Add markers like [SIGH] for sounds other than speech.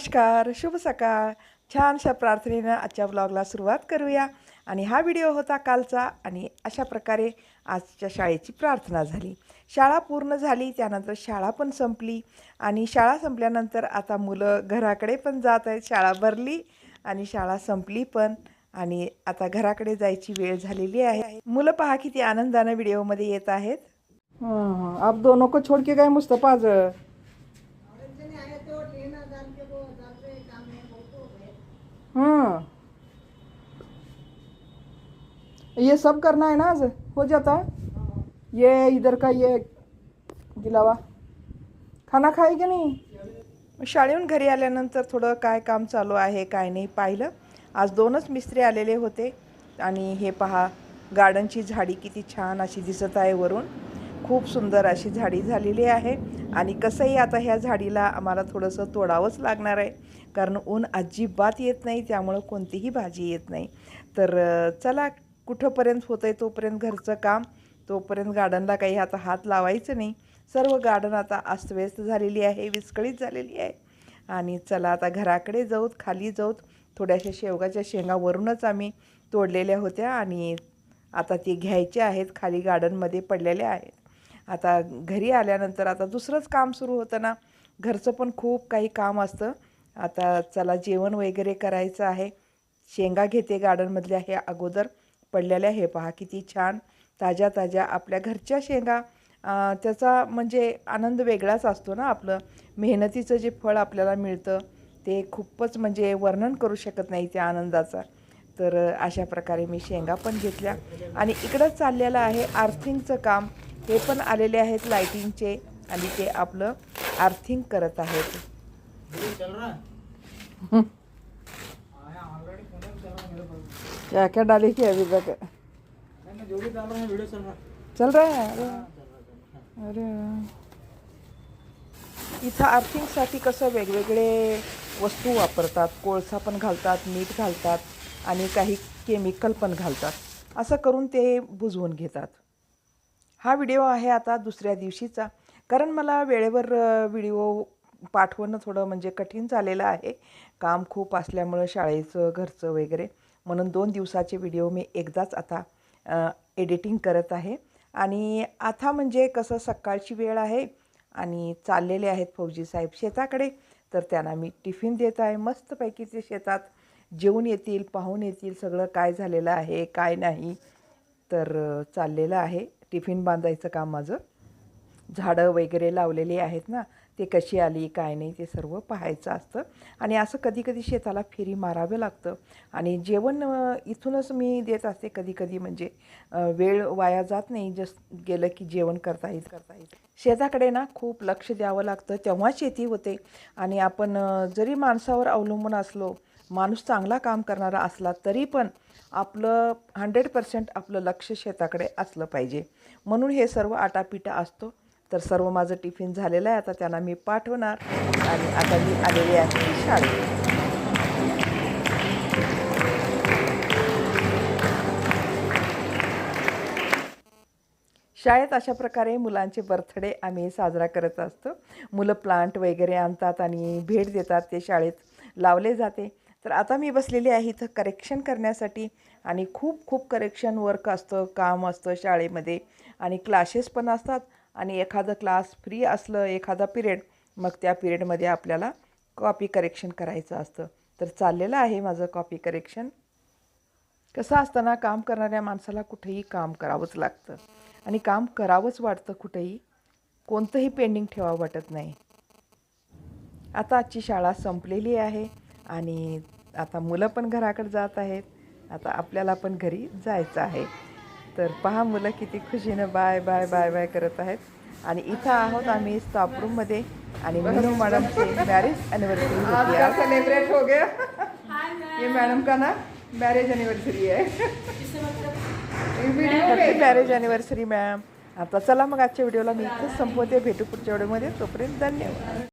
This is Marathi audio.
नमस्कार शुभ सकाळ. छानशा प्रार्थनेनं आजच्या ब्लॉगला सुरुवात करूया. आणि हा व्हिडिओ होता कालचा आणि अशा प्रकारे आजच्या शाळेची प्रार्थना झाली. शाळा पूर्ण झाली त्यानंतर शाळा पण संपली आणि शाळा संपल्यानंतर आता मुलं घराकडे पण जात आहेत शाळा भरली आणि शाळा संपली पण आणि आता घराकडे जायची वेळ झालेली आहे. मुलं पहा किती आनंदानं व्हिडिओमध्ये येत आहेत. अब दोनों को छोड़ के गए हाँ ये सब करना है ना आज? हो जाता है? ये इधर का ये गिलावा खाना खाय की नाही? शाळेहून घरी आल्यानंतर थोडं काय काम चालू आहे काय नाही पाहिलं. आज दोनच मिस्त्री आलेले होते आणि हे पहा गार्डनची झाडी किती छान अशी दिसत आहे वरून. खूप सुंदर अशी झाडी झालेली आहे आणि कसंही आता ह्या झाडीला आम्हाला थोडंसं तोडावंच लागणार आहे कारण ऊन अजिबात येत नाही त्यामुळं कोणतीही भाजी येत नाही. तर चला कुठंपर्यंत होतं आहे तोपर्यंत घरचं काम तोपर्यंत गार्डनला काही आता हात लावायचं नाही. सर्व गार्डन आता अस्तव्यस्त झालेली आहे विस्कळीत झालेली आहे. आणि चला आता घराकडे जाऊत खाली जाऊत थोड्याशा शेवगाच्या शेंगा वरूनच आम्ही तोडलेल्या होत्या आणि आता ते घ्यायचे आहेत खाली गार्डनमध्ये पडलेल्या आहेत. आता घरी आल्यानंतर आता दुसरंच काम सुरू होतं ना. घरचं पण खूप काही काम असतं. आता चला जेवण वगैरे करायचं आहे. शेंगा घेते गार्डनमधल्या हे अगोदर. पडलेल्या हे पहा किती छान ताज्या ताज्या आपल्या घरच्या शेंगा. त्याचा म्हणजे आनंद वेगळाच असतो ना आपलं. मेहनतीचं जे फळ आपल्याला मिळतं ते खूपच म्हणजे वर्णन करू शकत नाही त्या आनंदाचा. तर अशा प्रकारे मी शेंगा पण घेतल्या. आणि इकडं चाललेलं आहे आर्थिंगचं काम. हे पण आलेले आहेत लाईटिंगचे आणि ते आपलं आर्थिंग करत आहेत [LAUGHS] चल रहा हम्म. है ऑलरेडी फोन चल रहा है मेरे पास क्या क्या डाली की अभी तक चल रहा है चल रहा अरे अरे इथं आर्थिंगसाठी कसं वेगवेगळे वस्तू वापरतात कोळसा पण घालतात मीठ घालतात आणि काही केमिकल पण घालतात. असं करून ते बुजवून घेतात. हा व्हिडिओ आहे आता दुसऱ्या दिवशीचा. कारण मला वेळेवर व्हिडिओ पाठवणं थोडं म्हणजे कठीण झालेलं आहे. काम खूप असल्यामुळं शाळेचं घरचं वगैरे. म्हणून दोन दिवसाचे व्हिडिओ मी एकदाच आता एडिटिंग करत आहे. आणि आता म्हणजे कसं सकाळची वेळ आहे आणि चाललेले आहेत फौजी साहेब शेताकडे तर त्यांना मी टिफिन देत आहे. मस्तपैकी ते शेतात जेवून येतील पाहून येतील सगळं काय झालेलं आहे काय नाही. तर चाललेलं आहे. टिफिन बांधायचं काम माझं. झाडं वगैरे लावलेली आहेत ना. ते कशी आली काय नाही ते सर्व पाहायचं असतं. आणि असं कधी कधी शेताला फेरी मारावं लागतं. आणि जेवण इथूनच मी देत असते कधी कधी म्हणजे वेळ वाया जात नाही. जस गेलं की जेवण करता येत करता येत शेताकडे ना खूप लक्ष द्यावं लागतं. तेव्हा शेती होते. आणि आपण जरी माणसावर अवलंबून असलो माणूस चांगला काम करणारा असला तरी पण आपलं हंड्रेड पर्सेंट आपलं लक्ष शेताकडे असलं पाहिजे. म्हणून हे सर्व आटापिटा असतो. तर सर्व माझं टिफिन झालेलं आहे. आता त्यांना मी पाठवणार आणि आता मी आलेली आहे शाळेत. शाळेत अशा प्रकारे मुलांचे बर्थडे आम्ही साजरा करत असतो. मुलं प्लांट वगैरे आणतात आणि भेट देतात. ते शाळेत लावले जाते. तर आता मी बसलेली आहे इथं करेक्शन करण्यासाठी आणि खूप खूप करेक्शन वर्क असतं काम असतं शाळेमध्ये आणि क्लासेस पण असतात. आणि एखादं क्लास फ्री असलं एखादा पिरियड मग त्या पिरियडमध्ये आपल्याला कॉपी करेक्शन करायचं असतं. तर चाललेलं आहे माझं कॉपी करेक्शन कसं असताना काम करणाऱ्या माणसाला कुठेही काम करावंच लागतं. आणि काम करावंच वाटतं कुठेही. कोणतंही पेंडिंग ठेवावं वाटत नाही. आता आजची शाळा संपलेली आहे आणि आता मुलं पण घराकडे जात आहेत. आता आपल्याला पण घरी जायचं आहे. तर पहा मुलं किती खुशीनं बाय बाय बाय बाय करत आहेत. आणि इथं आहोत आम्ही स्टाफ रूममध्ये आणि मीनू मॅडमची मॅरेज अॅनिव्हर्सरी होती. आज सेलिब्रेट हो गया. ये मैडम का ना? मैरिज एनिवर्सरी है हॅपी मॅरेज अॅनिव्हर्सरी मॅम आता चला मग आजच्या व्हिडिओला मी इथंच संपवते. भेटू पुढच्या व्हिडिओमध्ये तोपर्यंत धन्यवाद.